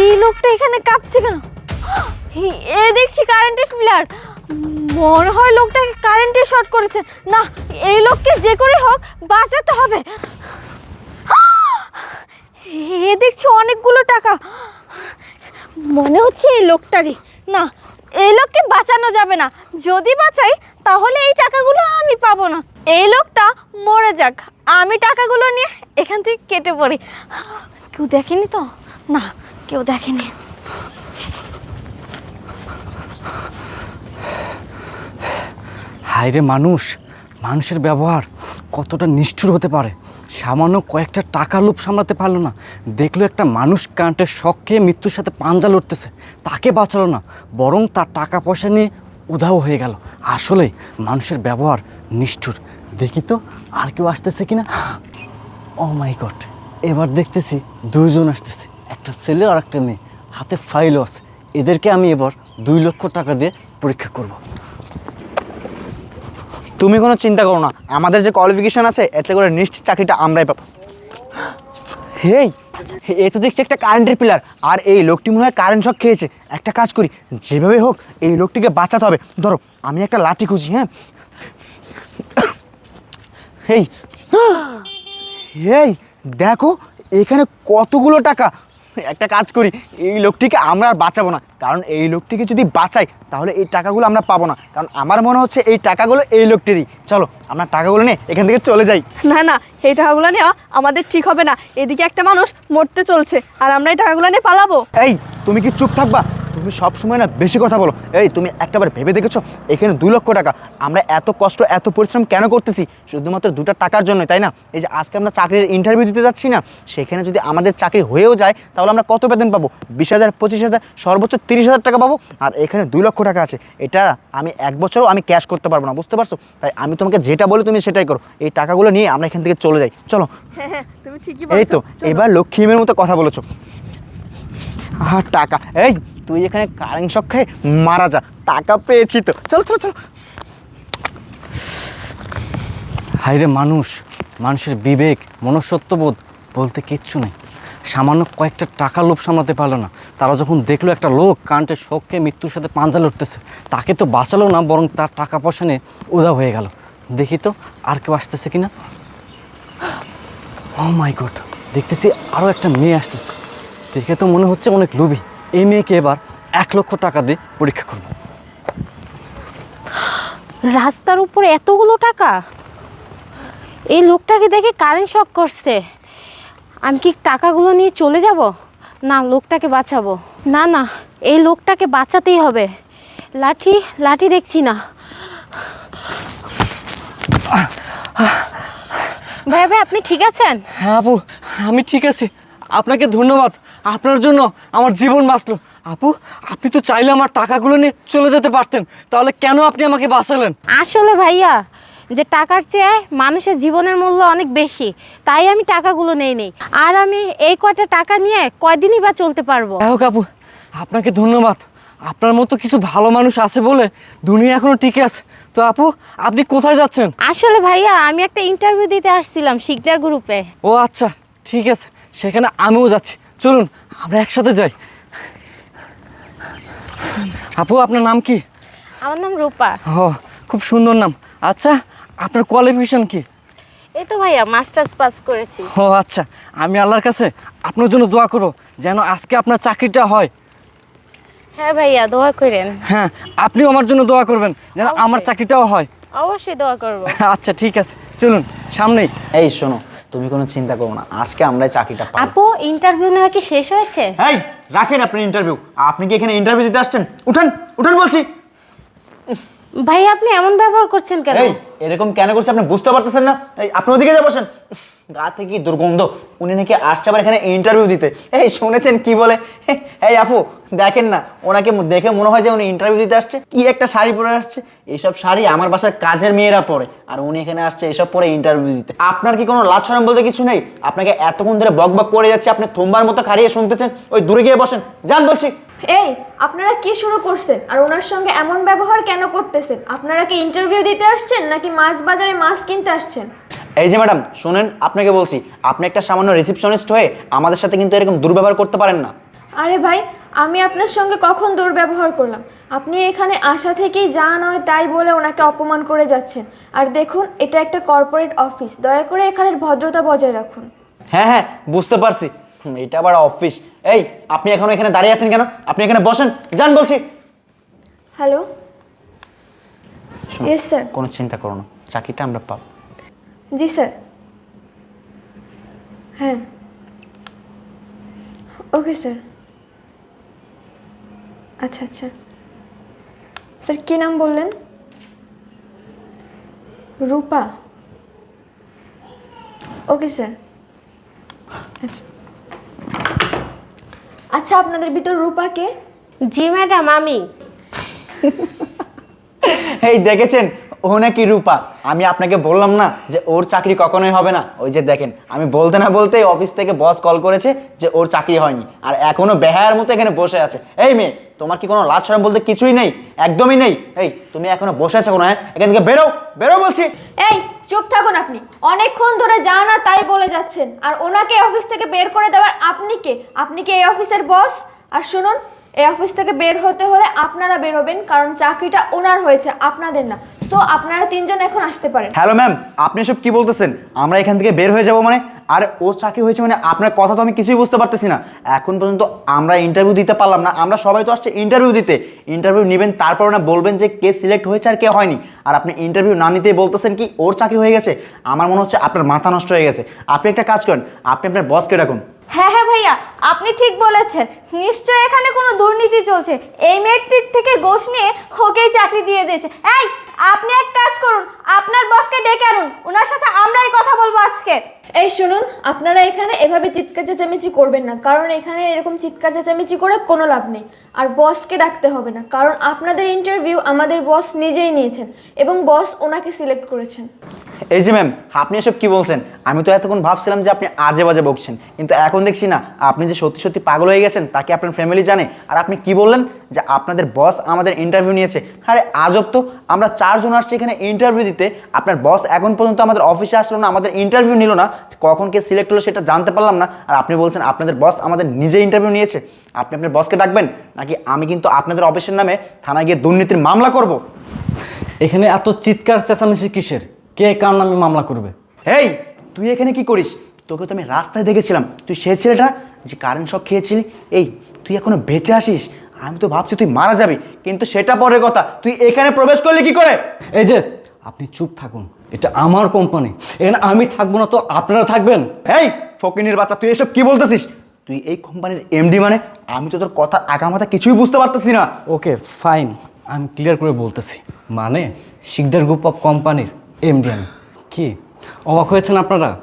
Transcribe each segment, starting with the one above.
এই লোকটা এখানে কাঁপছে কেন? এ দেখছি কারেন্টের প্লেয়ার মনে হয় লোকটাকে কারেন্টে শর্ট করেছে। না, এই লোককে যে করে হোক, বাঁচাতে হবে। এ দেখছি অনেকগুলো টাকা। মনে হচ্ছে এই লোকটারই। না, এই লোককে বাঁচানো যাবে না। যদি বাঁচাই, তাহলে এই টাকাগুলো আমি পাবো না। এই লোকটা মরে যাক। আমি টাকাগুলো নিয়ে এখান থেকে কেটে পড়ি। কেউ দেখেনি তো? না কেউ দেখেনি। হায়রে মানুষ, মানুষের ব্যবহার কতটা নিষ্ঠুর হতে পারে। সামান্য কয়েকটা টাকা লোভ সামলাতে পারল না। দেখল একটা মানুষ কারেন্টের শখ খেয়ে মৃত্যুর সাথে পাঞ্জা লড়তেছে। তাকে বাঁচালো না, বরং তার টাকা পয়সা নিয়ে উধাও হয়ে গেল। আসলে মানুষের ব্যবহার নিষ্ঠুর। দেখি তো আর কেউ আসতেছে কিনা। ও মাই গড এবার দেখতেছি দুইজন আসতেছে। একটা ছেলে আর একটা মেয়ে। হাতে ফাইলও আছে। এদেরকে আমি এবার দুই লক্ষ টাকা দিয়ে পরীক্ষা করব। তুমি কোনো চিন্তা করো না। আমাদের যে কোয়ালিফিকেশন আছে, এতে করে নিশ্চিত চাকরিটা আমরাই পাবো। হেই, এ তো দেখছি একটা কারেন্টের পিলার আর এই লোকটি মনে হয় কারেন্ট শক খেয়েছে। একটা কাজ করি, যেভাবে হোক এই লোকটিকে বাঁচাতে হবে। ধরো, আমি একটা লাঠি খুঁজি হ্যাঁ? হেই এই দেখো, এখানে কতগুলো টাকা? একটা কাজ করি এই লোকটিকে আমরা আর বাঁচাবো না। কারণ এই লোকটিকে যদি বাঁচাই তাহলে এই টাকাগুলো আমরা পাবো না। কারণ আমার মনে হচ্ছে এই টাকাগুলো এই লোকটিরই। চলো আমরা টাকাগুলো নিয়ে এখান থেকে চলে যাই। না না এই টাকাগুলো নেওয়া আমাদের ঠিক হবে না। এদিকে একটা মানুষ মরতে চলছে আর আমরা এই টাকাগুলো নিয়ে পালাবো। এই তুমি কি চুপ থাকবা? তুমি সব সময় না বেশি কথা বলো। এই তুমি একটাবার ভেবে দেখেছ? এখানে দু লক্ষ টাকা। আমরা এত কষ্ট এত পরিশ্রম কেন করতেছি? শুধুমাত্র দুটো টাকার জন্য তাই না? এই যে আজকে আমরা চাকরির ইন্টারভিউ দিতে যাচ্ছি না সেখানে যদি আমাদের চাকরি হয়েও যায় তাহলে আমরা কত বেতন পাবো? বিশ হাজার পঁচিশ হাজার সর্বোচ্চ তিরিশ হাজার টাকা পাবো? আর এখানে দুই লক্ষ টাকা আছে। এটা আমি এক বছরও আমি ক্যাশ করতে পারব না বুঝতে পারছ? তাই আমি তোমাকে যেটা বলি তুমি সেটাই করো। এই টাকাগুলো নিয়ে আমরা এখান থেকে চলে যাই। চলো। হ্যাঁ হ্যাঁ এই তো। এবার লক্ষ্মীমের মতো কথা বলেছ। আর টাকা। এই তুই এখানে কারেন্ট শখ খেয়ে মারা যা। টাকা পেয়েছি তো। চলো চলো চলো। হায়রে মানুষ, মানুষের বিবেক মনসত্ববোধ বলতে কিচ্ছু নেই। সামান্য কয়েকটা টাকা লোভ সামলাতে পারল না। তারা যখন দেখল একটা লোক কারেন্টের শখকে মৃত্যুর সাথে পাঞ্জা লড়তেছে, তাকে তো বাঁচালো না, বরং তার টাকা পয়সা নিয়ে উধাও হয়ে গেল। দেখি তো আর কেউ আসতেছে কিনা। ও মাই গড দেখতেছি আরও একটা মেয়ে আসতেছে। দেখে তো মনে হচ্ছে অনেক লোভী। এই মেয়েকে এবার এক লক্ষ টাকা দিয়ে পরীক্ষা করব। রাস্তার উপরে এতগুলো টাকা? এই লোকটাকে দেখে কারেন্ট শক করছে। আমি কি টাকাগুলো নিয়ে চলে যাব? না লোকটাকে বাঁচাবো। না না এই লোকটাকে বাঁচাতেই হবে। লাঠি লাঠি দেখছি না। ভাই ভাই আপনি ঠিক আছেন? হ্যাঁ আপু আমি ঠিক আছি। আপনাকে ধন্যবাদ। আপনার জন্য আমার জীবন বাঁচলো। আপু আপনি তো চাইলে আমার টাকাগুলো নিয়ে চলে যেতে পারতেন। তাহলে কেন আপনি আমাকে বাঁচালেন? আসলে ভাইয়া যে টাকার চেয়ে মানুষের জীবনের মূল্য অনেক বেশি তাই আমি টাকাগুলো নেই নেই। আর আমি এই কয়টা টাকা নিয়ে কয়দিনই বা চলতে পারব? হোক আপু আপনাকে ধন্যবাদ। আপনার মতো কিছু ভালো মানুষ আছে বলে দুনিয়া এখনও টিকে আছে। তো আপু আপনি কোথায় যাচ্ছেন? আসলে ভাইয়া আমি একটা ইন্টারভিউ দিতে আসছিলাম শিকদার গ্রুপে ও আচ্ছা ঠিক আছে। সেখানে আমিও যাচ্ছি। চলুন আমরা একসাথে যাই। আপু আপনার নাম কি? আমার নাম রূপা। ও খুব সুন্দর নাম। আচ্ছা আপনার কোয়ালিফিকেশন কি? এই তো ভাইয়া মাস্টার্স পাস করেছি। ও আচ্ছা। আমি আল্লাহর কাছে আপনার জন্য দোয়া করো যেন আজকে আপনার চাকরিটা হয়। হ্যাঁ ভাইয়া দোয়া করেন। হ্যাঁ আপনিও আমার জন্য দোয়া করবেন যেন আমার চাকরিটাও হয়। অবশ্যই দোয়া করব। আচ্ছা ঠিক আছে। চলুন সামনেই। এই শোনো তুমি কোনো চিন্তা করো না আজকে আমরা এই চাকরিটা পাবো। আপু ইন্টারভিউ নেওয়া কি শেষ হয়েছে? এই রাখেন আপনি ইন্টারভিউ আপনি কি এখানে ইন্টারভিউ দিতে আসছেন? উঠেন উঠেন বলছি। ভাই আপনি এমন ব্যবহার করছেন কেন? এই এরকম কেন করছে আপনি বুঝতে পারতেছেন না? আপনি ওদিকে যা বসেন। গা থেকে কি দুর্গন্ধ। উনি নাকি আসছে আবার এখানে ইন্টারভিউ দিতে। এই, শুনেছেন কি বলে? এই আপু দেখেন না, ওনাকে দেখে মনে হয় যে উনি ইন্টারভিউ দিতে আসছে। কি একটা শাড়ি পরে আসছে? এইসব শাড়ি আমার বাসার কাজের মেয়েরা পরে, আর উনি এখানে আসছে এসব পরে ইন্টারভিউ দিতে। আপনার কি কোনো লাজ শরম বলতে কিছু নেই? আপনাকে এতক্ষণ ধরে বক বক করে যাচ্ছে, আপনি থোমবার মতো খাড়িয়ে শুনতেছেন। ওই, দূরে গিয়ে বসেন। যান বলছি। এই, আপনারা কি শুরু করছেন? আর ওনার সঙ্গে এমন ব্যবহার কেন করতেছেন? আপনারা কি ইন্টারভিউ দিতে আসছেন নাকি মাছ বাজারে মাছ কিনতে আসছেন? এই যে ম্যাডাম শুনেন আপনাকে বলছি আপনি একটা সামান্য রিসিপশনিস্ট হয়ে আমাদের সাথে কিন্তু এরকম দুর্ব্যবহার করতে পারেন না। আরে ভাই আমি আপনার সঙ্গে কখন দুর্ব্যবহার করলাম? আপনি এখানে আসা থেকেই যা নয় তাই বলে ওনাকে অপমান করে যাচ্ছেন। আর দেখুন এটা একটা কর্পোরেট অফিস দয়া করে এখানের ভদ্রতা বজায় রাখুন। হ্যাঁ হ্যাঁ বুঝতে পারছি। হুম, এটা আবার অফিস এই আপনি এখন এখানে দাঁড়িয়ে আছেন কেন? আপনি এখানে বসেন যান বলছি। হ্যালো? ইয়েস স্যার কোনো চিন্তা করো না চাকরিটা আমরা পাবো। জি স্যার হ্যাঁ। ওকে স্যার আচ্ছা আচ্ছা। স্যার কী নাম বললেন? রূপা। ওকে স্যার আচ্ছা। আচ্ছা আপনাদের ভিতর রূপা কে? জি ম্যাডাম আমি। এই দেখেছেন? ও নাকি রূপা। আমি আপনাকে বললাম না যে ওর চাকরি কখনোই হবে না। ওই যে দেখেন, আমি বলতে না বলতেই অফিস থেকে বস কল করেছে যে ওর চাকরি হয়নি। আর এখনও বেহায়ার মতো এখানে বসে আছে। এই মেয়ে, তোমার কি কোনো লাজ সরম বলতে কিছুই নেই? একদমই নেই। এই, তুমি এখনও বসে আছো কোনো হ্যাঁ? এখান থেকে বেরো বেরো বলছি। এই, চুপ থাকুন আপনি। অনেকক্ষণ ধরে যা না তাই বলে যাচ্ছেন। আর ওনাকে অফিস থেকে বের করে দেওয়ার আপনি কে? আপনি কি এই অফিসের বস আর শুনুন এই অফিস থেকে বের হতে হলে আপনারা বেরোবেন কারণ চাকরিটা ওনার হয়েছে, আপনাদের না। সো আপনারা তিনজন এখন আসতে পারেন। হ্যালো ম্যাম আপনি সব কি বলতেছেন? আমরা এখান থেকে বের হয়ে যাব মানে? আর ওর চাকরি হয়েছে মানে আপনার কথা তো আমি কিছুই বুঝতে পারতেছি না। এখন পর্যন্ত আমরা ইন্টারভিউ দিতে পারলাম না। আমরা সবাই তো আসছে ইন্টারভিউ দিতে। ইন্টারভিউ নেবেন, তারপর না বলবেন যে কে সিলেক্ট হয়েছে আর কে হয়নি। আর আপনি ইন্টারভিউ না নিতেই বলতেছেন কি ওর চাকরি হয়ে গেছে? আমার মনে হচ্ছে আপনার মাথা নষ্ট হয়ে গেছে। আপনি একটা কাজ করেন, আপনি আপনার বসকে রাখুন হ্যাঁ হ্যাঁ ভাইয়া, আপনি ঠিক বলেছেন। নিশ্চয়ই এখানে কোনো দুর্নীতি চলছে। এই মেয়েটির থেকে ঘোষ নিয়ে ওকেই চাকরি দিয়ে দিয়েছে। এই, আপনি এক কাজ করুন, আপনার বসকে ডেকে আনুন। ওনার সাথে আমরাই কথা বলব আজকে। এই শুনুন, আপনারা এখানে এভাবে চিৎকার চেঁচামেচি করবেন না, কারণ এখানে এরকম চিৎকার চেঁচামেচি করে কোনো লাভ নেই। আর বসকে ডাকতে হবে না, কারণ আপনাদের ইন্টারভিউ আমাদের বস নিজেই নিয়েছেন এবং বস ওনাকে সিলেক্ট করেছেন। এই যে ম্যাম, আপনি এসব কি বলছেন? আমি তো এতক্ষণ ভাবছিলাম যে আপনি আজে বাজে বকছেন, কিন্তু এখন দেখছি না। আপনি যে সত্যি সত্যি পাগল হয়ে গেছেন তাকে আপনার ফ্যামিলি জানে? আর আপনি কি বললেন? যে আপনাদের বস আমাদের ইন্টারভিউ নিয়েছে। আরে আজব তো, আমরা চারজন আসছি এখানে ইন্টারভিউ দিতে। আপনার বস এখন পর্যন্ত আমাদের অফিসে আসলো না, আমাদের ইন্টারভিউ নিল না। কখন কে সিলেক্ট হলো সেটা জানতে পারলাম না। আর আপনি বলছেন আপনাদের বস আমাদের নিজে ইন্টারভিউ নিয়েছে। আপনি আপনার বসকে ডাকবেন? নাকি আমি কিন্তু আপনাদের অফিসের নামে থানায় গিয়ে দুর্নীতির মামলা করব? এখানে এত চিৎকার চেঁচামেচি কিসের? কে কার নামে মামলা করবে? হেই তুই এখানে কি করিস? তোকে তো আমি রাস্তায় দেখেছিলাম। তুই সে ছেলেটা যে কারেন্ট শক খেয়েছিলি? এই তুই এখনও বেঁচে আসিস? আমি তো ভাবছি তুই মারা যাবি কিন্তু সেটা পরের কথা। তুই এখানে প্রবেশ করলি কি করে? এই যে আপনি চুপ থাকুন। এটা আমার কোম্পানি এখানে আমি থাকব না তো আপনারা থাকবেন। এই ফকিনের বাচ্চা তুই এসব কি বলতেছিস? তুই এই কোম্পানির এমডি মানে? আমি তো তোর কথা আগামাথা কিছুই বুঝতে পারতেছি না। ওকে ফাইন আমি ক্লিয়ার করে বলতেছি। মানে শিকদার গ্রুপ অফ কোম্পানির এমডি আমি কি? অবাক হয়েছেন আপনারা?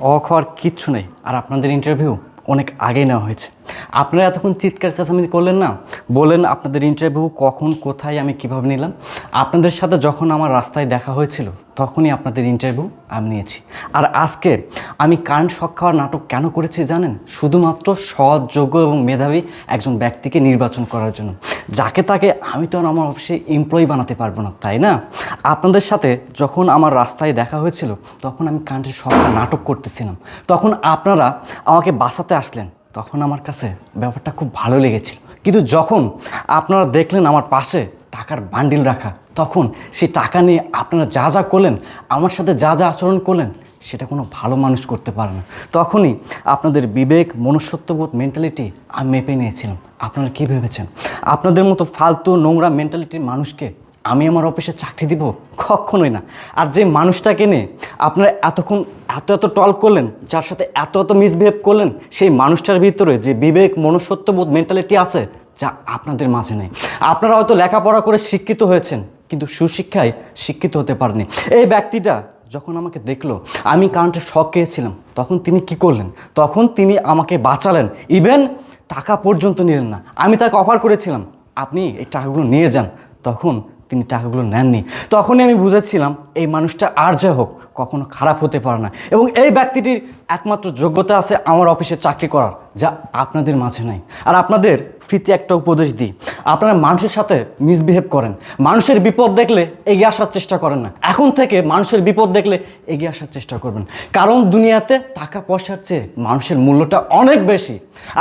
অবাক হওয়ার কিচ্ছু নেই। আর আপনাদের ইন্টারভিউ অনেক আগে নেওয়া হয়েছে। আপনারা এতক্ষণ চিৎকার চেঁচামেচি করলেন না? বলেন আপনাদের ইন্টারভিউ কখন, কোথায়, আমি কীভাবে নিলাম? আপনাদের সাথে যখন আমার রাস্তায় দেখা হয়েছিল, তখনই আপনাদের ইন্টারভিউ আমি নিয়েছি। আর আজকে আমি কারেন্ট শখ খাওয়ার নাটক কেন করেছি জানেন? শুধুমাত্র সৎ, যোগ্য এবং মেধাবী একজন ব্যক্তিকে নির্বাচন করার জন্য। যাকে তাকে আমি তো আর আমার অফিসে এমপ্লয়ি বানাতে পারব না, তাই না? আপনাদের সাথে যখন আমার রাস্তায় দেখা হয়েছিল, তখন আমি কারেন্টের শখটা নাটক করতেছিলাম। তখন আপনারা আমাকে বাঁচাতে আসলেন। তখন আমার কাছে ব্যাপারটা খুব ভালো লেগেছিল। কিন্তু যখন আপনারা দেখলেন আমার পাশে টাকার বান্ডিল রাখা, তখন সেই টাকা নিয়ে আপনারা যা যা করলেন, আমার সাথে যা যা আচরণ করলেন, সেটা কোনো ভালো মানুষ করতে পারে না। তখনই আপনাদের বিবেক, মনুষ্যত্ববোধ মেন্টালিটি আমি মেপে নিয়েছিলাম। আপনারা কী ভেবেছেন? আপনাদের মতো ফালতু নোংরা মেন্টালিটির মানুষকে আমি আমার অফিসে চাকরি দিব? কখনোই না। আর যে মানুষটাকে নিয়ে আপনারা এতক্ষণ এত এত টল করলেন, যার সাথে এত এত মিসবিহেভ করলেন, সেই মানুষটার ভিতরে যে বিবেক, মনুষ্যত্ববোধ মেন্টালিটি আছে, যা আপনাদের মাঝে নেই। আপনারা হয়তো লেখাপড়া করে শিক্ষিত হয়েছেন, কিন্তু সুশিক্ষায় শিক্ষিত হতে পারেনি এই ব্যক্তিটা যখন আমাকে দেখল, আমি কারেন্টের শখ খেয়েছিলাম। তখন তিনি কি করলেন? তখন তিনি আমাকে বাঁচালেন। ইভেন টাকা পর্যন্ত নিলেন না। আমি তাকে অফার করেছিলাম, আপনি এই টাকাগুলো নিয়ে যান। তখন তিনি টাকাগুলো নেননি। তখনই আমি বুঝেছিলাম, এই মানুষটা আর যা হোক, কখনো খারাপ হতে পারে না। এবং এই ব্যক্তিটির একমাত্র যোগ্যতা আছে আমার অফিসে চাকরি করার, যা আপনাদের মাঝে নাই। আর আপনাদের ফ্রিতে একটা উপদেশ দিই। আপনারা মানুষের সাথে মিসবিহেভ করেন। মানুষের বিপদ দেখলে এগিয়ে আসার চেষ্টা করেন না। এখন থেকে মানুষের বিপদ দেখলে এগিয়ে আসার চেষ্টা করবেন। কারণ দুনিয়াতে টাকা পয়সার চেয়ে মানুষের মূল্যটা অনেক বেশি।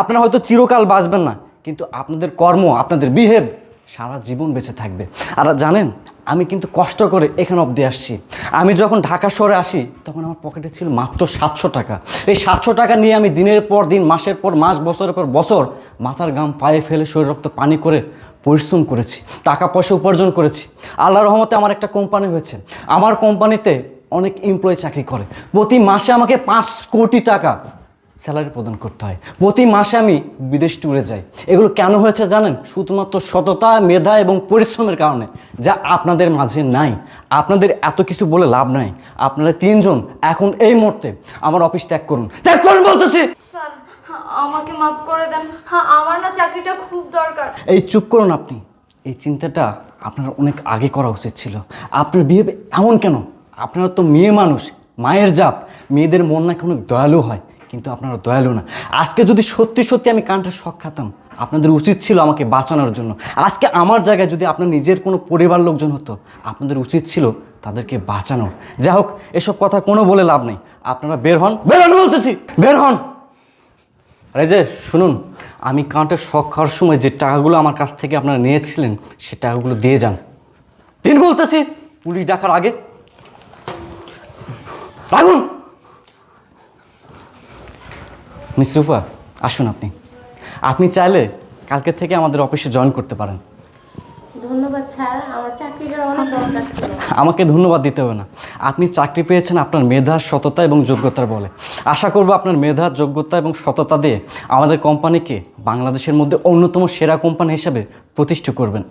আপনারা হয়তো চিরকাল বাঁচবেন না, কিন্তু আপনাদের কর্ম, আপনাদের বিহেভ সারা জীবন বেঁচে থাকবে। আর জানেন, আমি কিন্তু কষ্ট করে এখানে অবধি আসছি। আমি যখন ঢাকা শহরে আসি, তখন আমার পকেটে ছিল মাত্র সাতশো টাকা। এই সাতশো টাকা নিয়ে আমি দিনের পর দিন, মাসের পর মাস, বছরের পর বছর মাথার গাম পায়ে ফেলে শরীর রক্ত পানি করে পরিশ্রম করেছি, টাকা পয়সা উপার্জন করেছি। আল্লাহর রহমতে আমার একটা কোম্পানি হয়েছে। আমার কোম্পানিতে অনেক এমপ্লয়ি চাকরি করে। প্রতি মাসে আমাকে পাঁচ কোটি টাকা স্যালারি প্রদান করতে হয়। প্রতি মাসে আমি বিদেশ ট্যুরে যাই। এগুলো কেন হয়েছে জানেন? শুধুমাত্র সততা মেধা এবং পরিশ্রমের কারণে যা আপনাদের মাঝে নাই। আপনাদের এত কিছু বলে লাভ নাই। আপনারা তিনজন এখন এই মুহূর্তে আমার অফিস ত্যাগ করুন। ত্যাগ করুন বলতেছি! স্যার আমাকে মাফ করে দেন। হ্যাঁ আমার না চাকরিটা খুব দরকার। এই চুপ করুন আপনি। এই চিন্তাটা আপনার অনেক আগে করা উচিত ছিল। আপনার বিয়ে এমন কেন? আপনারা তো মেয়ে মানুষ মায়ের জাত। মেয়েদের মন নাকি অনেক দয়ালু হয়। কিন্তু আপনারা দয়ালু না। আজকে যদি সত্যি সত্যি আমি কানটা শখ খাতাম, আপনাদের উচিত ছিল আমাকে বাঁচানোর জন্য। আজকে আমার জায়গায় যদি আপনার নিজের কোনো পরিবার লোকজন হতো, আপনাদের উচিত ছিল তাদেরকে বাঁচানোর যা হোক, এসব কথা কোনো বলে লাভ নেই। আপনারা বের হন। বের হন বলতেছি! বের হন! আরে যে, শুনুন, আমি কাঁটের শখ খাওয়ার সময় যে টাকাগুলো আমার কাছ থেকে আপনারা নিয়েছিলেন, সে টাকাগুলো দিয়ে যান। দিন বলতেছি, পুলিশ ডাকার আগে। রাখুন! মিস রূপা আসুন আপনি। আপনি চাইলে কালকে থেকে আমাদের অফিসে জয়েন করতে পারেন। ধন্যবাদ স্যার আমার চাকরিটার অনেক দরকার ছিল। আমাকে ধন্যবাদ দিতে হবে না। আপনি চাকরি পেয়েছেন আপনার মেধা সততা এবং যোগ্যতার বলে। আশা করব আপনার মেধা যোগ্যতা এবং সততা দিয়ে আমাদের কোম্পানিকে বাংলাদেশের মধ্যে অন্যতম সেরা কোম্পানি হিসেবে প্রতিষ্ঠা করবেন।